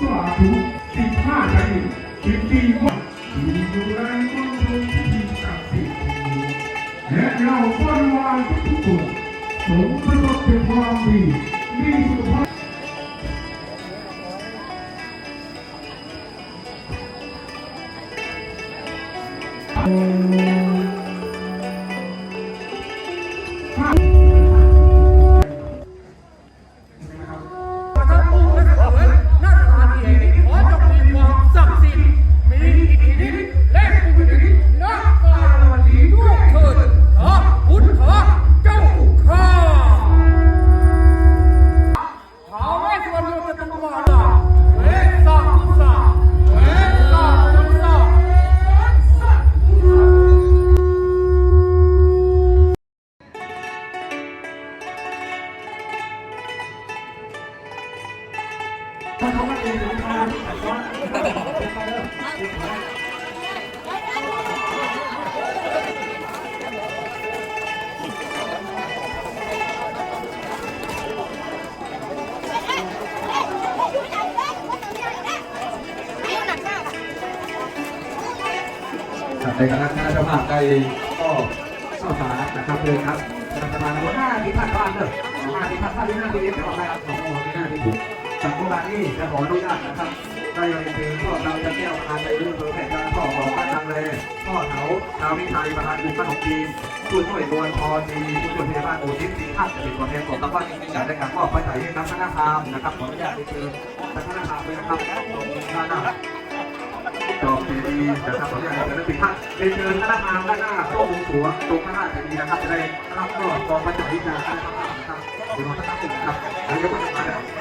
สาธุสิบห้าจันทร์สิบปี้วันอยู่อยู่ในมณฑที่มีศักดิ์สิทและเราบริวารทุกคนสมประสบแต่ความดีมีสุขภาพข้า ในคณะคณะเจ้าภาพได้ก็เข้าสารนะครับเลยครับประมาณห้าที่พันบ้านเนอะห้าที่พันห้าที่ห้าที่เดียวได้ครับสองคนที่ห้าที่ถูก สังคมานี้จะขออนุญาตนะครับได้เรียนเชิญพ่อเราจะแก้วประธานในเรื่องเผยแผ่การพ่อของบ้าทางเลพ่อเขาชาววิชัยประธานกลุ่มขนมจีนผู้ช่วยนวลพรดีผู้ช่วยพยาบาลโอทิศสีภาพเป็นตัวแทนของตะวันจริงๆอยากได้การมอไปใส่ให้นักธนาคารนะครับขออนุญาตเรียนเชิญนักธนาคารเลยนะครับด้านหน้าจอบดีดีนะครับขออนุญาตให้ท่านเรียนเชิญคณะทางด้านหน้าโต๊ะวงสรวงตรงข้างหน้าจะดีนะครับจะได้รับก็กองบรรจุวิชานะครับเดี๋ยวเราจะตั้งตึกนะครับเดี๋ยวจะมาแล้ว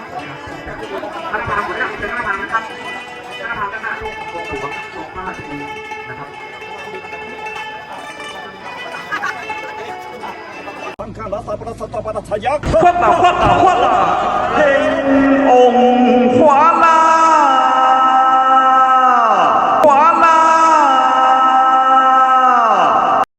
นะครับข้าราชประสตปรัชยักษ์ khoát là khoát là khoát là hình ủng khóa